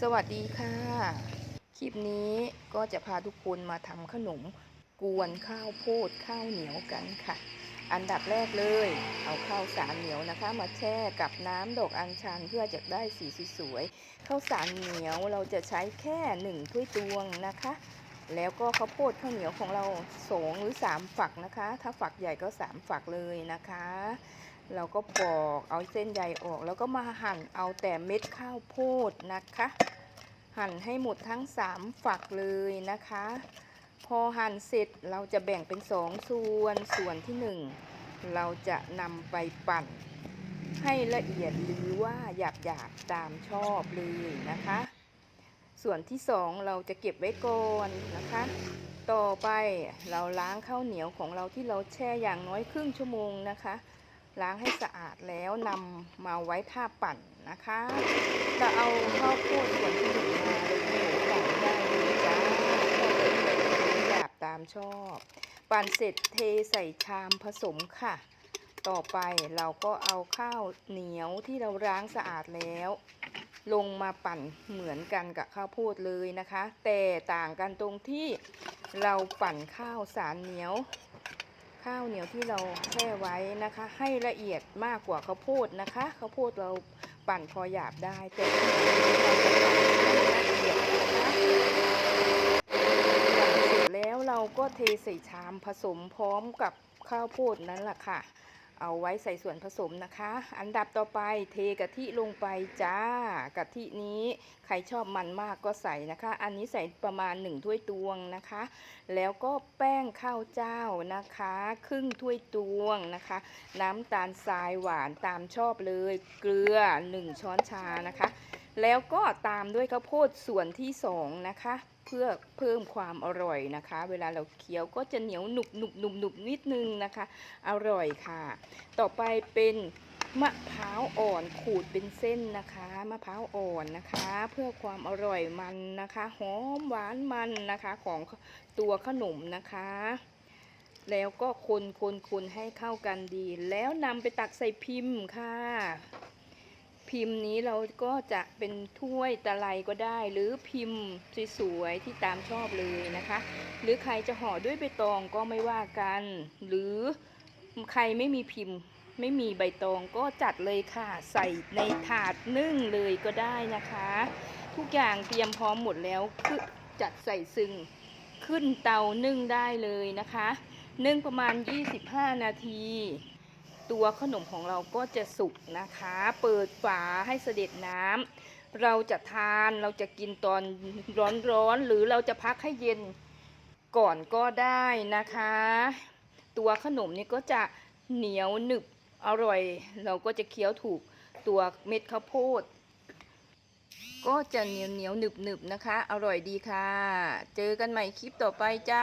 สวัสดีค่ะ คลิปนี้ก็จะพาทุกคนมาทำขนมกวนข้าวโพดข้าวเหนียวกันค่ะ อันดับแรกเลย เอาข้าวสารเหนียวนะคะ มาแช่กับน้ำดอกอัญชันเพื่อจะได้สีสวยๆข้าวสารเหนียวเราจะใช้แค่หนึ่งถ้วยตวงนะคะ แล้วก็ข้าวโพดข้าวเหนียวของเราสองหรือสามฝักนะคะ ถ้าฝักใหญ่ก็สามฝักเลยนะคะ เราก็ปอกเอาเส้นใยออก แล้วก็มาหั่นเอาแต่เม็ดข้าวโพดนะคะ หั่นให้หมดทั้งสามฝักเลยนะคะ พอหั่นเสร็จเราจะแบ่งเป็นสองส่วนส่วนที่หนึ่งเราจะนำไปปั่น ให้ละเอียดหรือว่าหยาบหยาบตามชอบเลยนะคะ ส่วนที่สองเราจะเก็บไว้ก่อนนะคะต่อไปเราล้างข้าวเหนียวของเราที่เราแช่อย่างน้อยครึ่งชั่วโมงนะคะ ล้างให้สะอาดแล้วนำมาไว้ท่าปั่นนะคะ จะเอาข้าวโพดส่วนที่เหนึ่งมาเลยปั่นได้เลยจ้าหยาบตามชอบ ปั่นเสร็จเทใส่ชามผสมค่ะ ต่อไปเราก็เอาข้าวเหนียวที่เราล้างสะอาดแล้ว ลงมาปั่นเหมือนกันกับข้าวโพดเลยนะคะ แต่ต่างกันตรงที่เราปั่นข้าวสารเหนียว ข้าวเหนียวที่เราแช่ไว้นะคะ ให้ละเอียดมากกว่าข้าวโพดนะคะข้าวโพดเราปั่นพอหยาบได้แต่ข้าวเหนียวเราละเอียดนะคะปั่นเสร็จแล้วเราก็เทใส่ชามผสมพร้อมกับข้าวโพดนั้นแหละค่ะ เอาไว้ใส่ส่วนผสมนะคะ อันดับต่อไปเทกะทิลงไปจ้ากะทินี้ใครชอบมันมากก็ใส่นะคะ อันนี้ใส่ประมาณ1ถ้วยตวงนะคะ แล้วก็แป้งข้าวเจ้านะคะ ครึ่งถ้วยตวงนะคะ น้ำตาลทรายหวานตามชอบเลย เกลือ 1 ช้อนชานะคะ แล้วก็ตามด้วยข้าวโพดส่วนที่สองนะคะ เพื่อเพิ่มความอร่อยนะคะ เวลาเราเคี้ยวก็จะเหนียวหนุบหนุบหนุบหนุบนิดนึงนะคะ อร่อยค่ะ ต่อไปเป็นมะพร้าวอ่อนขูดเป็นเส้นนะคะมะพร้าวอ่อนนะคะ เพื่อความอร่อยมันนะคะหอมหวานมันนะคะของตัวขนมนะคะ แล้วก็คนคนคนให้เข้ากันดี แล้วนำไปตักใส่พิมพ์ค่ะ พิมพ์นี้เราก็จะเป็นถ้วยตะไลก็ได้ หรือพิมพ์สวยๆที่ตามชอบเลยนะคะ หรือใครจะห่อด้วยใบตองก็ไม่ว่ากัน หรือใครไม่มีพิมพ์ไม่มีใบตองก็จัดเลยค่ะ ใส่ในถาดนึ่งเลยก็ได้นะคะ ทุกอย่างเตรียมพร้อมหมดแล้วคือจัดใส่ซึ่งขึ้นเตานึ่งได้เลยนะคะ นึ่งประมาณ 25 นาที ตัวขนมของเราก็จะสุกนะคะ เปิดฝาให้เสด็จน้ำเราจะทานเราจะกินตอนร้อนๆหรือเราจะพักให้เย็นก่อนก็ได้นะคะ ตัวขนมนี่ก็จะเหนียวหนึบอร่อย เราก็จะเคี้ยวถูกตัวเม็ดข้าวโพด ก็จะเหนียวเหนียวหนึบหนึบนะคะ อร่อยดีค่ะ เจอกันใหม่คลิปต่อไปจ้า